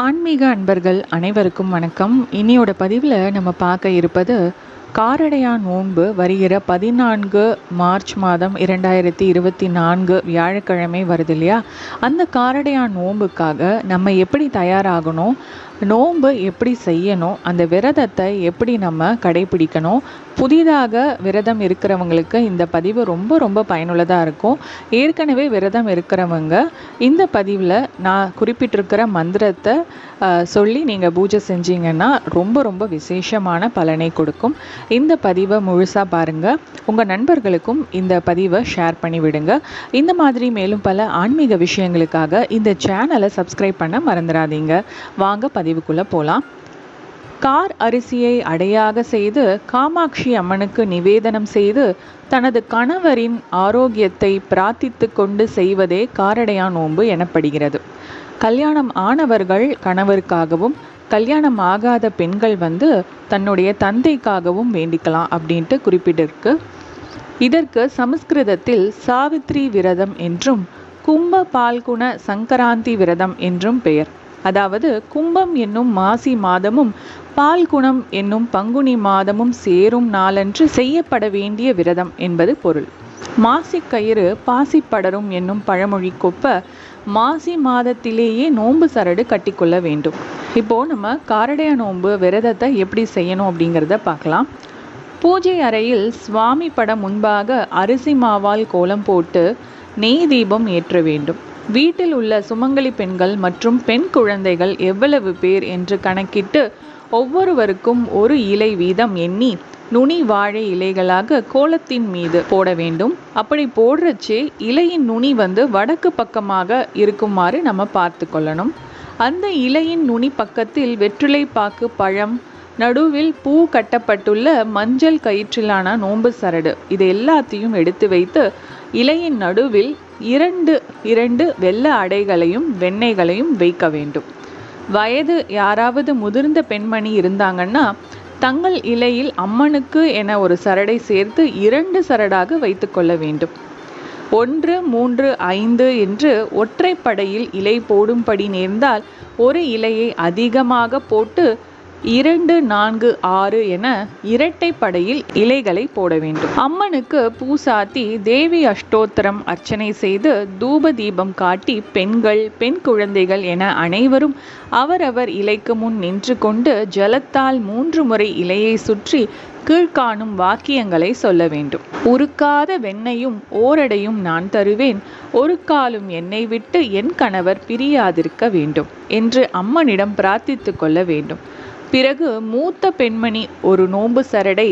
ஆன்மீக அன்பர்கள் அனைவருக்கும் வணக்கம். இனியோட பதிவில் நம்ம பார்க்க இருப்பது காரடையான் நோன்பு வருகிற பதினான்கு மார்ச் மாதம் இரண்டாயிரத்தி இருபத்தி நான்கு வியாழக்கிழமை வருது இல்லையா? அந்த காரடையான் நோன்புக்காக நம்ம எப்படி தயாராகணும்? நோன்பு எப்படி செய்யணும்? அந்த விரதத்தை எப்படி நம்ம கடைபிடிக்கணும்? புதிதாக விரதம் இருக்கிறவங்களுக்கு இந்த பதிவு ரொம்ப ரொம்ப பயனுள்ளதாக இருக்கும். ஏற்கனவே விரதம் இருக்கிறவங்க இந்த பதிவில் நான் குறிப்பிட்டிருக்கிற மந்திரத்தை சொல்லி நீங்கள் பூஜை செஞ்சீங்கன்னா ரொம்ப ரொம்ப விசேஷமான பலனை கொடுக்கும். இந்த பதிவை முழுசாக பாருங்கள் உங்கள் நண்பர்களுக்கும் இந்த பதிவை ஷேர் பண்ணி விடுங்க. இந்த மாதிரி மேலும் பல ஆன்மீக விஷயங்களுக்காக இந்த சேனலை சப்ஸ்கிரைப் பண்ண மறந்துடாதீங்க. வாங்க பதிவுக்குள்ளே போகலாம் கார் அரிசியை அடையாக செய்து காமாட்சி அம்மனுக்கு நிவேதனம் செய்து தனது கணவரின் ஆரோக்கியத்தை பிரார்த்தித்து கொண்டு செய்வதே காரடையா நோன்பு எனப்படுகிறது. கல்யாணம் ஆனவர்கள் கணவருக்காகவும் கல்யாணம் ஆகாத பெண்கள் வந்து தன்னுடைய தந்தைக்காகவும் வேண்டிக்கலாம் அப்படின்ட்டு குறிப்பிட்டிருக்கு. இதற்கு சமஸ்கிருதத்தில் சாவித்ரி விரதம் என்றும் கும்ப பால்குண சங்கராந்தி விரதம் என்றும் பெயர். அதாவது கும்பம் என்னும் மாசி மாதமும் பால்குணம் என்னும் பங்குனி மாதமும் சேரும் நாளன்று செய்யப்பட வேண்டிய விரதம் என்பது பொருள். மாசிக் கயிறு பாசிப்படரும் என்னும் பழமொழி கொப்ப மாசி மாதத்திலேயே நோன்பு சரடு கட்டிக்கொள்ள வேண்டும். இப்போது நம்ம காரடைய நோன்பு விரதத்தை எப்படி செய்யணும் அப்படிங்கிறத பார்க்கலாம். பூஜை அறையில் சுவாமி படம் முன்பாக அரிசி மாவால் கோலம் போட்டு நெய் தீபம் ஏற்ற வேண்டும். வீட்டில் உள்ள சுமங்கலி பெண்கள் மற்றும் பெண் குழந்தைகள் எவ்வளவு பேர் என்று கணக்கிட்டு ஒவ்வொருவருக்கும் ஒரு இலை வீதம் எண்ணி நுனி வாழை இலைகளாக கோலத்தின் மீது போட வேண்டும். அப்படி போடுறச்சே இலையின் நுனி வந்து வடக்கு பக்கமாக இருக்குமாறு நம்ம பார்த்து கொள்ளணும். அந்த இலையின் நுனி பக்கத்தில் வெற்றிலை பாக்கு பழம் நடுவில் பூ கட்டப்பட்டுள்ள மஞ்சள் கயிற்றிலான நோன்பு சரடு. இது எல்லாத்தையும் எடுத்து வைத்து இலையின் நடுவில் இரண்டு இரண்டு வெள்ள அடைகளையும் வெண்ணெய்களையும் வைக்க வேண்டும். வயது யாராவது முதிர்ந்த பெண்மணி இருந்தாங்கன்னா தங்கள் இலையில் அம்மனுக்கு என ஒரு சரடை சேர்த்து இரண்டு சரடாக வைத்துக்கொள்ள வேண்டும். ஒன்று மூன்று ஐந்து என்று ஒற்றைப்படையில் இலை போடும்படி நேர்ந்தால் ஒரு இலையை அதிகமாக போட்டு இரண்டு நான்கு ஆறு என இரட்டைப்படையில் இலைகளை போட வேண்டும். அம்மனுக்கு பூசாத்தி தேவி அஷ்டோத்திரம் அர்ச்சனை செய்து தூப தீபம் காட்டி பெண்கள் பெண் குழந்தைகள் என அனைவரும் அவரவர் இலைக்கு முன் நின்று கொண்டு ஜலத்தால் மூன்று முறை இலையை சுற்றி கீழ்காணும் வாக்கியங்களை சொல்ல வேண்டும். உருக்காத வெண்ணையும் ஓரடையும் நான் தருவேன். ஒரு காலும் என்னை விட்டு என் கணவர் பிரியாதிருக்க வேண்டும் என்று அம்மனிடம் பிரார்த்தித்து கொள்ள வேண்டும். பிறகு மூத்த பெண்மணி ஒரு நோன்பு சரடை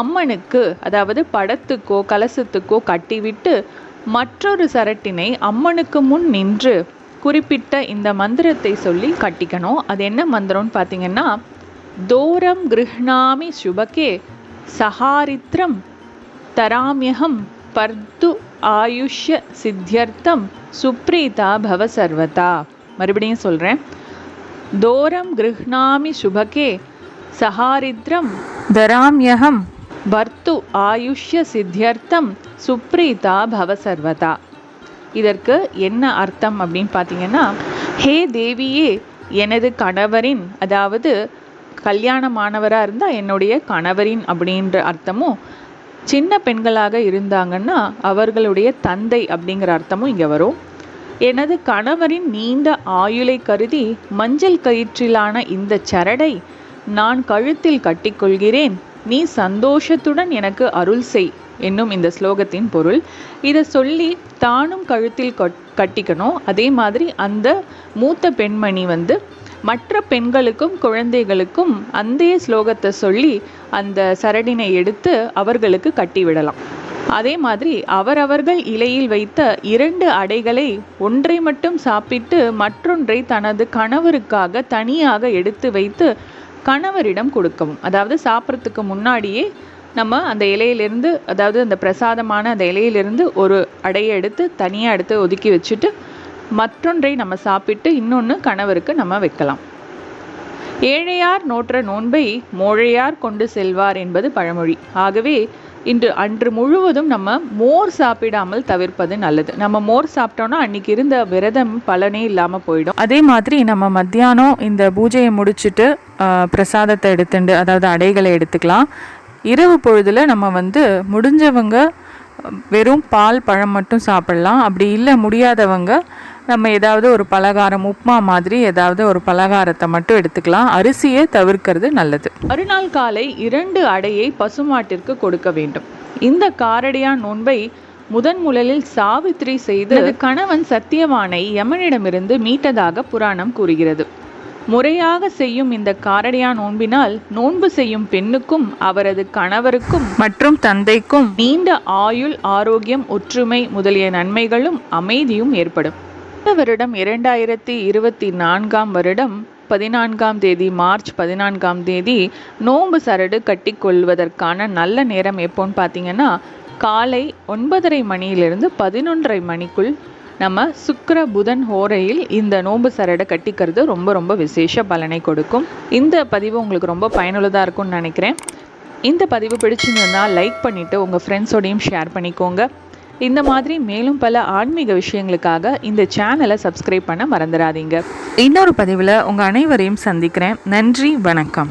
அம்மனுக்கு அதாவது படத்துக்கோ கலசத்துக்கோ கட்டிவிட்டு மற்றொரு சரட்டினை அம்மனுக்கு முன் நின்று குறிப்பிட்ட இந்த மந்திரத்தை சொல்லி கட்டிக்கணும். அது என்ன மந்திரம்னு பார்த்தீங்கன்னா தோரம் கிருஹ்ணாமி சுபகே சஹாரித்ரம் தராமியகம் பர்து ஆயுஷ்ய சித்தியர்த்தம் சுப்ரீதா பவ சர்வதா. மறுபடியும் சொல்கிறேன் தோரம் கிருஹ்ணாமி சுபகே சஹாரித்ரம் தராமியகம் பர்த்து ஆயுஷ்ய சித்தியர்த்தம் சுப்ரீதா பவ சர்வதா. இதற்கு என்ன அர்த்தம் அப்படின்னு பார்த்தீங்கன்னா ஹே தேவியே எனது கணவரின் அதாவது கல்யாணமானவராக இருந்தால் என்னுடைய கணவரின் அப்படின்ற அர்த்தமும் சின்ன பெண்களாக இருந்தாங்கன்னா அவர்களுடைய தந்தை அப்படிங்கிற அர்த்தமும் இங்கே வரும். எனது கணவரின் நீண்ட ஆயுளை கருதி மஞ்சள் கயிற்றிலான இந்த சரடை நான் கழுத்தில் கட்டிக்கொள்கிறேன். நீ சந்தோஷத்துடன் எனக்கு அருள் செய் என்னும் இந்த ஸ்லோகத்தின் பொருள். இதை சொல்லி தானும் கழுத்தில் கட்- கட்டிக்கணும். அதே மாதிரி அந்த மூத்த பெண்மணி வந்து மற்ற பெண்களுக்கும் குழந்தைகளுக்கும் அந்தே ஸ்லோகத்தை சொல்லி அந்த சரடினை எடுத்து அவர்களுக்கு கட்டிவிடலாம். அதே மாதிரி அவரவர்கள் இலையில் வைத்த இரண்டு அடைகளை ஒன்றை மட்டும் சாப்பிட்டு மற்றொன்றை தனது கணவருக்காக தனியாக எடுத்து வைத்து கணவரிடம் கொடுக்கவும். அதாவது சாப்பிட்றதுக்கு முன்னாடியே நம்ம அந்த இலையிலிருந்து அதாவது அந்த பிரசாதமான அந்த இலையிலிருந்து ஒரு அடையை எடுத்து தனியாக எடுத்து ஒதுக்கி வச்சுட்டு மற்றொன்றை நம்ம சாப்பிட்டு இன்னொன்று கணவருக்கு நம்ம வைக்கலாம். ஏழையார் நோற்ற நோன்பை மோழையார் கொண்டு செல்வார் என்பது பழமொழி. ஆகவே இன்று அன்று முழுவதும் நம்ம மோர் சாப்பிடாமல் தவிர்ப்பது நல்லது. நம்ம மோர் சாப்பிட்டோம்னா அன்னைக்கு இருந்த விரதம் பலனே இல்லாமல் போயிடும். அதே மாதிரி நம்ம மத்தியானம் இந்த பூஜையை முடிச்சுட்டு பிரசாதத்தை எடுத்துண்டு அதாவது அடைகளை எடுத்துக்கலாம். இரவு பொழுதில் நம்ம வந்து முடிஞ்சவங்க வெறும் பால் பழம் மட்டும் சாப்பிடலாம். அப்படி இல்லை முடியாதவங்க நம்ம ஏதாவது ஒரு பலகாரம் உப்மா மாதிரி ஏதாவது ஒரு பலகாரத்தை மட்டும் எடுத்துக்கலாம். அரிசியை தவிர்க்கிறது நல்லது. மறுநாள் காலை இரண்டு அடையை பசுமாட்டிற்கு கொடுக்க வேண்டும். இந்த காரடியான் நோன்பை முதன் முதலில் சாவித்திரி செய்து கணவன் சத்தியவானை யமனிடமிருந்து மீட்டதாக புராணம் கூறுகிறது. முறையாக செய்யும் இந்த காரடியா நோன்பினால் நோன்பு செய்யும் பெண்ணுக்கும் அவரது கணவருக்கும் மற்றும் தந்தைக்கும் நீண்ட ஆயுள் ஆரோக்கியம் ஒற்றுமை முதலிய நன்மைகளும் அமைதியும் ஏற்படும். இந்த வருடம் இரண்டாயிரத்தி இருபத்தி நான்காம் வருடம் பதினான்காம் தேதி மார்ச் பதினான்காம் தேதி நோன்பு சரடு கட்டிக்கொள்வதற்கான நல்ல நேரம் எப்போன்னு பார்த்தீங்கன்னா காலை ஒன்பதரை மணியிலிருந்து பதினொன்றரை மணிக்குள் நம்ம சுக்கர புதன் ஹோரையில் இந்த நோன்பு சரடை கட்டிக்கிறது ரொம்ப ரொம்ப விசேஷ பலனை கொடுக்கும். இந்த பதிவு உங்களுக்கு ரொம்ப பயனுள்ளதாக இருக்கும்னு நினைக்கிறேன். இந்த பதிவு பிடிச்சிருந்ததுன்னா லைக் பண்ணிவிட்டு உங்கள் ஃப்ரெண்ட்ஸோடையும் ஷேர் பண்ணிக்கோங்க. இந்த மாதிரி மேலும் பல ஆன்மீக விஷயங்களுக்காக இந்த சேனலை சப்ஸ்கிரைப் பண்ண மறந்துடாதீங்க. இன்னொரு பதிவில் உங்கள் அனைவரையும் சந்திக்கிறேன். நன்றி வணக்கம்.